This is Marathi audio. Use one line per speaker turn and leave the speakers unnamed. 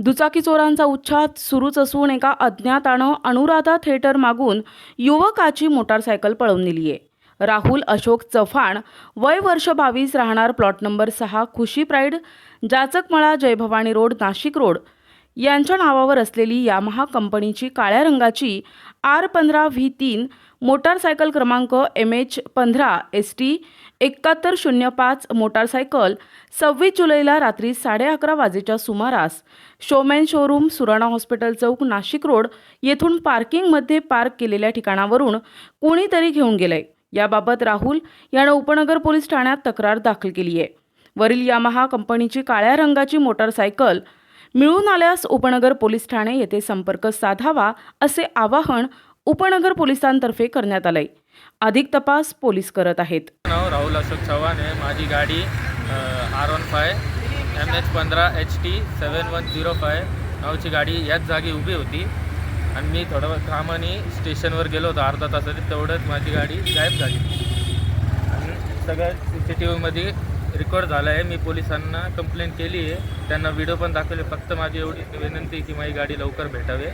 दुचाकी चोरांचा उच्छाद सुरूच असून एका अज्ञातानं अनुराधा थिएटर मागून युवकाची मोटारसायकल पळवून नेली आहे. राहुल अशोक चव्हाण वय वर्ष बावीस राहणार प्लॉट नंबर सहा Khushi pride Jachakmala Jaibhavani road Nashik road. यांच्या नावावर असलेली यामहा कंपनीची काळ्या रंगाची आर पंधरा व्ही तीन मोटारसायकल क्रमांक एम एच पंधरा एस टी एकाहत्तर शून्य पाच मोटारसायकल सव्वीस जुलैला रात्री साडे अकरा वाजेच्या सुमारास शोमॅन शोरूम सुराणा हॉस्पिटल चौक नाशिक रोड येथून पार्किंगमध्ये पार्क केलेल्या ठिकाणावरून कोणीतरी घेऊन गेलंय. याबाबत राहुल यानं उपनगर पोलीस ठाण्यात तक्रार दाखल केली आहे वरील यामहा कंपनीची काळ्या रंगाची मोटारसायकल मिळून आल्यास उपनगर पोलीस ठाणे येथे संपर्क साधावा असे आवाहन उपनगर पोलिसांतर्फे करण्यात आलंय. अधिक तपास पोलीस करत आहेत.
नाव राहुल अशोक चव्हाण आहे. माझी गाडी R one five M H पंधरा H T seven one zero five नावची गाडी याच जागी उभी होती. आणि मी थोडं कामाने स्टेशनवर गेलो होतो अर्धा तासाने. तेवढंच माझी गाडी गायब झाली. आणि सगळं सी सी टी व्हीमध्ये रेकॉर्ड झाला आहे मी पोलिसांना कंप्लेंट केली आहे त्यांना व्हिडिओ पण दाखवले. फक्त माझी एवढी विनंती की माझी गाडी लवकर भेटावे.